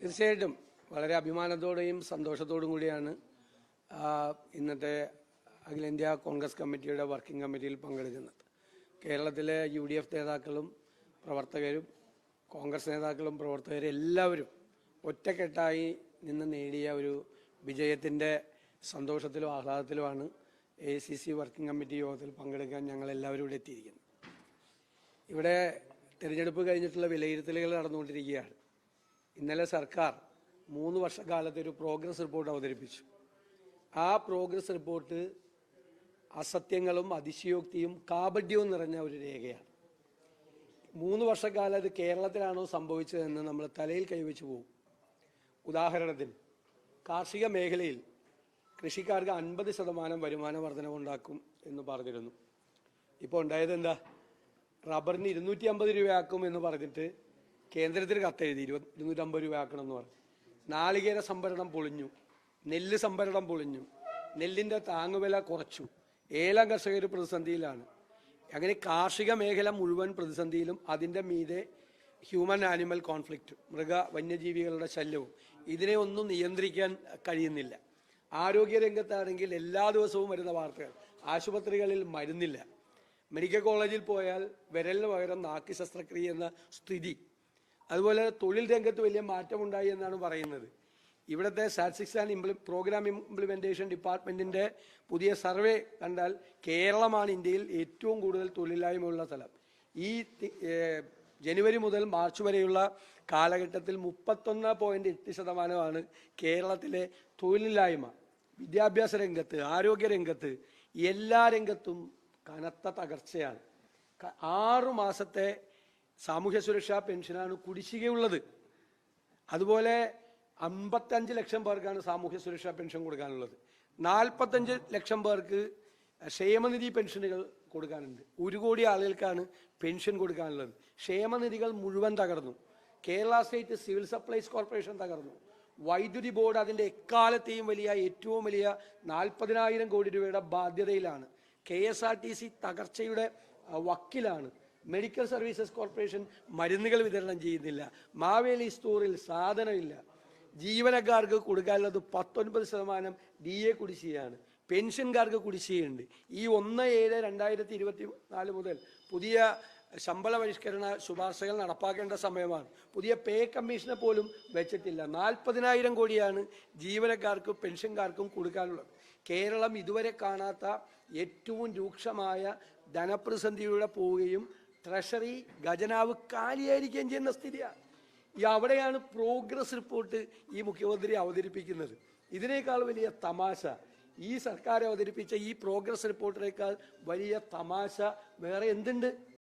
തീർച്ചയായിട്ടും വളരെ അഭിമാനത്തോടെയും സന്തോഷത്തോടും കൂടിയാണ് ഇന്നത്തെ അഖിലേന്ത്യാ കോൺഗ്രസ് കമ്മിറ്റിയുടെ വർക്കിംഗ് കമ്മിറ്റിയിൽ പങ്കെടുക്കുന്നത്. കേരളത്തിലെ യു ഡി എഫ് നേതാക്കളും പ്രവർത്തകരും കോൺഗ്രസ് നേതാക്കളും പ്രവർത്തകരും എല്ലാവരും ഒറ്റക്കെട്ടായി നിന്ന് നേടിയ ഒരു വിജയത്തിന്റെ സന്തോഷത്തിലും ആഹ്ലാദത്തിലുമാണ് A C C working committee യോഗത്തിൽ പങ്കെടുക്കാൻ ഞങ്ങൾ എല്ലാവരും ഇവിടെ എത്തിയിരിക്കുന്നത്. ഇവിടെ തിരഞ്ഞെടുപ്പ് കഴിഞ്ഞിട്ടുള്ള വിലയിരുത്തലുകൾ നടന്നുകൊണ്ടിരിക്കുകയാണ്. ഇന്നലെ സർക്കാർ മൂന്ന് വർഷക്കാലത്തെ ഒരു പ്രോഗ്രസ് റിപ്പോർട്ട് അവതരിപ്പിച്ചു. ആ പ്രോഗ്രസ് റിപ്പോർട്ട് അസത്യങ്ങളും അതിശയോക്തിയും കാപഡ്യവും നിറഞ്ഞ ഒരു രേഖയാണ്. മൂന്ന് വർഷക്കാലം ഇത് കേരളത്തിലാണോ സംഭവിച്ചതെന്ന് നമ്മൾ തലയിൽ കൈവച്ചു പോകും ഉദാഹരണത്തിന് കാർഷിക മേഖലയിൽ കൃഷിക്കാർക്ക് അൻപത് ശതമാനം വരുമാന വർധനവുണ്ടാക്കും എന്ന് പറഞ്ഞിരുന്നു. ഇപ്പോൾ ഉണ്ടായത് എന്താ? റബ്ബറിന് ഇരുന്നൂറ്റി അമ്പത് രൂപയാക്കും എന്ന് പറഞ്ഞിട്ട് കേന്ദ്രത്തിന് കത്തെഴുതി ഇരുപത് ഇരുന്നൂറ്റമ്പത് ആക്കണം എന്ന് പറഞ്ഞു. നാളികേര സംഭരണം പൊളിഞ്ഞു. നെല്ല് സംഭരണം പൊളിഞ്ഞു. നെല്ലിന്റെ താങ്ങുവില കുറച്ചു. ഏലം കർഷകർ പ്രതിസന്ധിയിലാണ്. അങ്ങനെ കാർഷിക മേഖല മുഴുവൻ പ്രതിസന്ധിയിലും അതിന്റെ മീതെ ഹ്യൂമൻ ആനിമൽ കോൺഫ്ലിക്റ്റ് മൃഗ വന്യജീവികളുടെ ശല്യവും. ഇതിനെ ഒന്നും നിയന്ത്രിക്കാൻ കഴിയുന്നില്ല. ആരോഗ്യ രംഗത്താണെങ്കിൽ എല്ലാ ദിവസവും വരുന്ന വാർത്തകൾ. ആശുപത്രികളിൽ മരുന്നില്ല. മെഡിക്കൽ കോളേജിൽ പോയാൽ വിരലിന് പകരം നാക്കി ശസ്ത്രക്രിയ എന്ന സ്ഥിതി അതുപോലെ തൊഴിൽ രംഗത്ത് വലിയ മാറ്റമുണ്ടായി എന്നാണ് പറയുന്നത്. ഇവിടുത്തെ സ്റ്റാറ്റിസ്റ്റിക്സ് ആൻഡ് ഇംപ്ലി പ്രോഗ്രാം ഇംപ്ലിമെന്റേഷൻ ഡിപ്പാർട്ട്മെന്റിന്റെ പുതിയ സർവേ കണ്ടാൽ കേരളമാണ് ഇന്ത്യയിൽ ഏറ്റവും കൂടുതൽ തൊഴിലില്ലായ്മയുള്ള സ്ഥലം. ഈ ജനുവരി മുതൽ മാർച്ച് വരെയുള്ള കാലഘട്ടത്തിൽ മുപ്പത്തൊന്ന് പോയിന്റ് എട്ട് ശതമാനമാണ് കേരളത്തിലെ തൊഴിലില്ലായ്മ. വിദ്യാഭ്യാസ രംഗത്ത് ആരോഗ്യ രംഗത്ത് എല്ലാ രംഗത്തും കനത്ത തകർച്ചയാണ്. ആറു മാസത്തെ സാമൂഹ്യ സുരക്ഷാ പെൻഷനാണ് കുടിശ്ശികയുള്ളത്. അതുപോലെ അമ്പത്തഞ്ച് ലക്ഷം പേർക്കാണ് സാമൂഹ്യ സുരക്ഷാ പെൻഷൻ കൊടുക്കാനുള്ളത്. നാൽപ്പത്തഞ്ച് ലക്ഷം പേർക്ക് ക്ഷേമനിധി പെൻഷനുകൾ കൊടുക്കാനുണ്ട്. ഒരു കോടി ആളുകൾക്കാണ് പെൻഷൻ കൊടുക്കാനുള്ളത്. ക്ഷേമനിധികൾ മുഴുവൻ തകർന്നു. Kerala state civil supplies corporation തകർന്നു. വൈദ്യുതി ബോർഡ് അതിന്റെ എക്കാലത്തെയും വലിയ ഏറ്റവും വലിയ നാൽപ്പതിനായിരം കോടി രൂപയുടെ ബാധ്യതയിലാണ്. K S R T C തകർച്ചയുടെ വക്കിലാണ്. മെഡിക്കൽ സർവീസസ് കോർപ്പറേഷൻ മരുന്നുകൾ വിതരണം ചെയ്യുന്നില്ല. മാവേലി സ്റ്റോറിൽ സാധനമില്ല. ജീവനക്കാർക്ക് കൊടുക്കാനുള്ളത് പത്തൊൻപത് ശതമാനം ഡി എ കുടിശ്ശികയാണ്. പെൻഷൻകാർക്ക് കുടിശ്ശികയുണ്ട്. ഈ ഒന്ന് ഏഴ് രണ്ടായിരത്തി ഇരുപത്തി നാല് മുതൽ പുതിയ ശമ്പള പരിഷ്കരണ ശുപാർശകൾ നടപ്പാക്കേണ്ട സമയമാണ്. പുതിയ പേ കമ്മീഷനെ പോലും വെച്ചിട്ടില്ല. നാൽപ്പതിനായിരം കോടിയാണ് ജീവനക്കാർക്കും പെൻഷൻകാർക്കും കൊടുക്കാനുള്ളത്. കേരളം ഇതുവരെ കാണാത്ത ഏറ്റവും രൂക്ഷമായ ധനപ്രതിസന്ധിയിലൂടെ പോവുകയും ട്രഷറി ഖജനാവ് കാലിയായിരിക്കുകയും ചെയ്യുന്ന സ്ഥിതിയാണ് ഈ അവിടെയാണ് പ്രോഗ്രസ് റിപ്പോർട്ട് ഈ മുഖ്യമന്ത്രി അവതരിപ്പിക്കുന്നത്. ഇതിനേക്കാൾ വലിയ തമാശ ഈ സർക്കാർ അവതരിപ്പിച്ച ഈ പ്രോഗ്രസ് റിപ്പോർട്ടിനേക്കാൾ വലിയ തമാശ വേറെ എന്തുണ്ട്?